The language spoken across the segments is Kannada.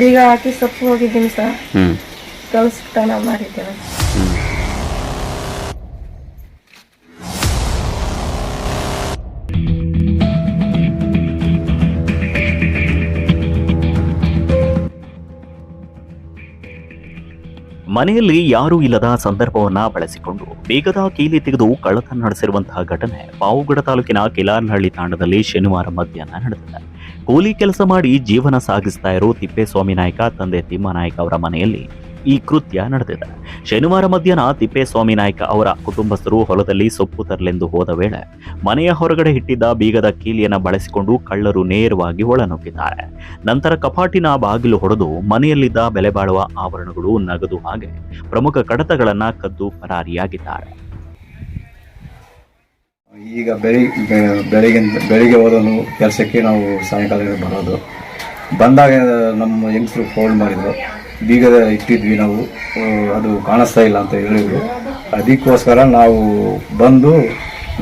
ಬೀಗ ಹಾಕಿ ಸೊಪ್ಪು ಹೋಗಿದ್ದೀನಿ ಸರ್. ಕಳಿಸ್ತಾನ ಮಾಡಿದ್ದೇವೆ ಮನೆಯಲ್ಲಿ ಯಾರೂ ಇಲ್ಲದ ಸಂದರ್ಭವನ್ನ ಬಳಸಿಕೊಂಡು ಬೇಗದ ಕೀಲಿ ತೆಗೆದು ಕಳ್ಳತನ ನಡೆಸಿರುವಂತಹ ಘಟನೆ ಪಾವುಗಡ ತಾಲೂಕಿನ ಕಿಲಾರ್ನಹಳ್ಳಿ ತಾಂಡದಲ್ಲಿ ಶನಿವಾರ ಮಧ್ಯಾಹ್ನ ನಡೆದಿದೆ. ಕೂಲಿ ಕೆಲಸ ಮಾಡಿ ಜೀವನ ಸಾಗಿಸ್ತಾ ಇರೋ ತಿಪ್ಪೇಸ್ವಾಮಿ ನಾಯಕ, ತಂದೆ ತಿಮ್ಮನಾಯ್ಕ ಅವರ ಮನೆಯಲ್ಲಿ ಈ ಕೃತ್ಯ ನಡೆದಿದೆ. ಶನಿವಾರ ಮಧ್ಯಾಹ್ನ ತಿಪ್ಪೇಸ್ವಾಮಿ ನಾಯ್ಕ ಅವರ ಕುಟುಂಬಸ್ಥರು ಹೊಲದಲ್ಲಿ ಸೊಪ್ಪು ತರಲೆಂದು ಹೋದ ವೇಳೆ ಮನೆಯ ಹೊರಗಡೆ ಇಟ್ಟಿದ್ದ ಬೀಗದ ಕೀಲಿಯನ್ನು ಬಳಸಿಕೊಂಡು ಕಳ್ಳರು ನೇರವಾಗಿ ಒಳನುಗ್ಗಿದ್ದಾರೆ. ನಂತರ ಕಪಾಟಿನ ಬಾಗಿಲು ಹೊಡೆದು ಮನೆಯಲ್ಲಿದ್ದ ಬೆಲೆ ಬಾಳುವ ಆಭರಣಗಳು ನಗದು ಹಾಗೆ ಪ್ರಮುಖ ಕಡತಗಳನ್ನು ಕದ್ದು ಪರಾರಿಯಾಗಿದ್ದಾರೆ. ಈಗ ಬೆಳಿಗ್ಗೆ ಬೆಳಿಗ್ಗೆ ಹೋದನು ಕೆಲಸಕ್ಕೆ ನಾವು ಸಾಯಂಕಾಲ ಬರೋದು. ಬಂದಾಗ ನಮ್ಮ ಹೆಂಗಸರು ಫೋನ್ ಮಾಡಿದ್ರು. ಬೀಗದ ಇಟ್ಟಿದ್ವಿ ನಾವು. ಅದು ಕಾಣಿಸ್ತಾ ಇಲ್ಲ ಅಂತ ಹೇಳಿದ್ರು. ಅದಕ್ಕೋಸ್ಕರ ನಾವು ಬಂದು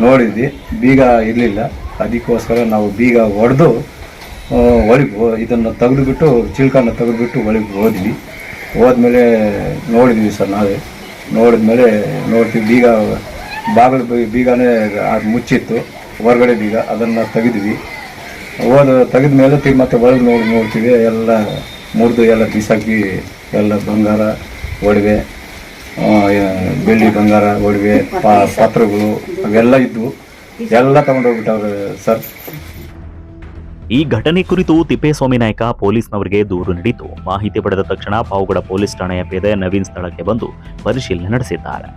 ನೋಡಿದ್ವಿ. ಬೀಗ ಇರಲಿಲ್ಲ. ಅದಕ್ಕೋಸ್ಕರ ನಾವು ಬೀಗ ಹೊಡೆದು ಒಳಗೆ ಇದನ್ನು ತೆಗೆದುಬಿಟ್ಟು, ಚಿಲ್ಕನ್ನು ತೆಗೆದುಬಿಟ್ಟು ಒಳಗೆ ಹೋದ್ವಿ. ಹೋದ್ಮೇಲೆ ನೋಡಿದ್ವಿ ಸರ್ ನಾವೇ. ನೋಡಿದ್ಮೇಲೆ ನೋಡ್ತೀವಿ, ಬೀಗ ಬಾಗಿಲು ಬೀಗನೇ ಅದು ಮುಚ್ಚಿತ್ತು. ಹೊರಗಡೆ ಬೀಗ, ಅದನ್ನು ತೆಗೆದ್ವಿ. ಹೋದ ತೆಗೆದ ಮೇಲೆ ತಿರ್ಗಿ ಮತ್ತೆ ಒಳಗೆ ನೋಡಿ, ನೋಡ್ತೀವಿ, ಎಲ್ಲ ಮುರಿದು ಎಲ್ಲ ಬಿಸಾಕಿ ಎಲ್ಲ ಬಂಗಾರ, ಒಡವೆ ಬೆಳ್ಳಿ ಬಂಗಾರ, ಒಡವೆ ಪಾತ್ರಗಳು ಅವೆಲ್ಲ ಇದ್ವು. ಎಲ್ಲ ತಗೊಂಡೋಗ್ಬಿಟ್ಟವ್ರೆ ಸರ್. ಈ ಘಟನೆ ಕುರಿತು ತಿಪ್ಪೇಸ್ವಾಮಿ ನಾಯಕ ಪೊಲೀಸ್ನವರಿಗೆ ದೂರು ನೀಡಿದ್ದು. ಮಾಹಿತಿ ಪಡೆದ ತಕ್ಷಣ ಪಾವುಗಡ ಪೊಲೀಸ್ ಠಾಣೆಯ ಪೇದೆ ನವೀನ್ ಸ್ಥಳಕ್ಕೆ ಬಂದು ಪರಿಶೀಲನೆ ನಡೆಸಿದ್ದಾರೆ.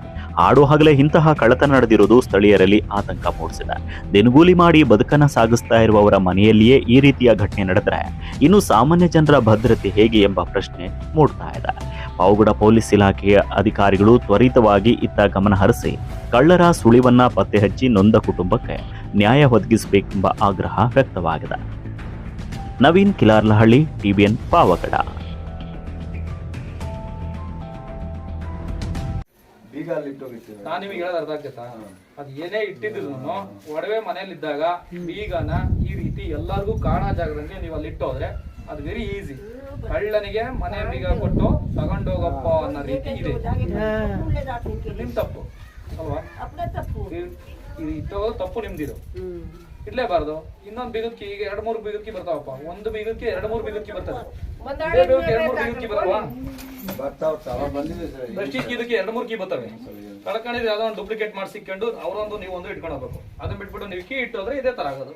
ಆಡು ಹಗಲೇ ಇಂತಹ ಕಳ್ಳತನ ನಡೆದಿರುವುದು ಸ್ಥಳೀಯರಲ್ಲಿ ಆತಂಕ ಮೂಡಿಸಿದೆ. ದಿನಗೂಲಿ ಮಾಡಿ ಬದುಕನ್ನ ಸಾಗಿಸ್ತಾ ಇರುವವರ ಮನೆಯಲ್ಲಿಯೇ ಈ ರೀತಿಯ ಘಟನೆ ನಡೆದರೆ ಇನ್ನು ಸಾಮಾನ್ಯ ಜನರ ಭದ್ರತೆ ಹೇಗೆ ಎಂಬ ಪ್ರಶ್ನೆ ಮೂಡ್ತಾ ಇದೆ. ಪಾವಗಡ ಪೊಲೀಸ್ ಇಲಾಖೆಯ ಅಧಿಕಾರಿಗಳು ತ್ವರಿತವಾಗಿ ಇತ್ತ ಗಮನ ಹರಿಸಿ ಕಳ್ಳರ ಸುಳಿವನ್ನ ಪತ್ತೆ ಹಚ್ಚಿ ನೊಂದ ಕುಟುಂಬಕ್ಕೆ ನ್ಯಾಯ ಒದಗಿಸಬೇಕೆಂಬ ಆಗ್ರಹ ವ್ಯಕ್ತವಾಗಿದೆ. ನವೀನ್ ಕಿಲಾರ್ಲಹಳ್ಳಿ ಟಿಬಿಎನ್ ಪಾವಗಡ. ನಾನು ನಿಮಗೆ ಹೇಳೋದು ಅರ್ಥ ಆಗ್ತೈತಾ? ಅದು ಏನೇ ಇಟ್ಟಿದ್ರು ಒಡವೆ ಮನೇಲಿದ್ದಾಗ ಬೀಗನ ಈ ರೀತಿ ಎಲ್ಲರಿಗೂ ಕಾಣೋ ಜಾಗದಲ್ಲಿ ನೀವು ಅಲ್ಲಿ ಇಟ್ಟೋದ್ರೆ ಅದು ವೆರಿ ಈಸಿ ಕಳ್ಳನಿಗೆ ಮನೆ ಬೀಗ ಕೊಟ್ಟು ತಗೊಂಡೋಗಪ್ಪ ಅನ್ನೋ ರೀತಿ ಇದೆ. ನಿಮ್ ತಪ್ಪು. ಅಲ್ವಾ? ಇದು- ಇಟ್ಟೋದು ಇಟ್ಟೋಗೋದು ತಪ್ಪು ನಿಮ್ದಿದು. ಇಡ್ಲೇಬಾರ್ದು ಇನ್ನೊಂದು ಬೀಗಕ್ಕೆ ಈಗ ಎರಡ್ ಮೂರು ಬೀಗಕ್ಕೆ ಬರ್ತಾವಪ್ಪ. ಒಂದು ಬೀಗಕ್ಕೆ ಎರಡ್ ಮೂರು ಬೀಗಕ್ಕೆ ಬರ್ತದೆ ಎರಡ್ ಮೂರ್ ಕಿ ಬರಲ್ವಾ ಪ್ರೆಸ್ಟೀಜ್ ಇದಕ್ಕೆ ಎರಡು ಮೂರು ಕೀ ಬರ್ತವೆ. ಕಳ್ಕೊಂಡಿದ್ರೆ ಯಾವ್ದೋ ಒಂದು ಡೂಪ್ಲಿಕೇಟ್ ಮಾಡಿ ಸಿಕ್ಕೊಂಡು ಅವರೊಂದು ನೀವು ಒಂದು ಇಟ್ಕೊಂಡು ಹೋಗ್ಬೇಕು. ಅದನ್ನ ಬಿಟ್ಬಿಟ್ಟು ನೀವು ಕೀ ಇಟ್ಟು ಇದೇ ತರ ಆಗೋದು.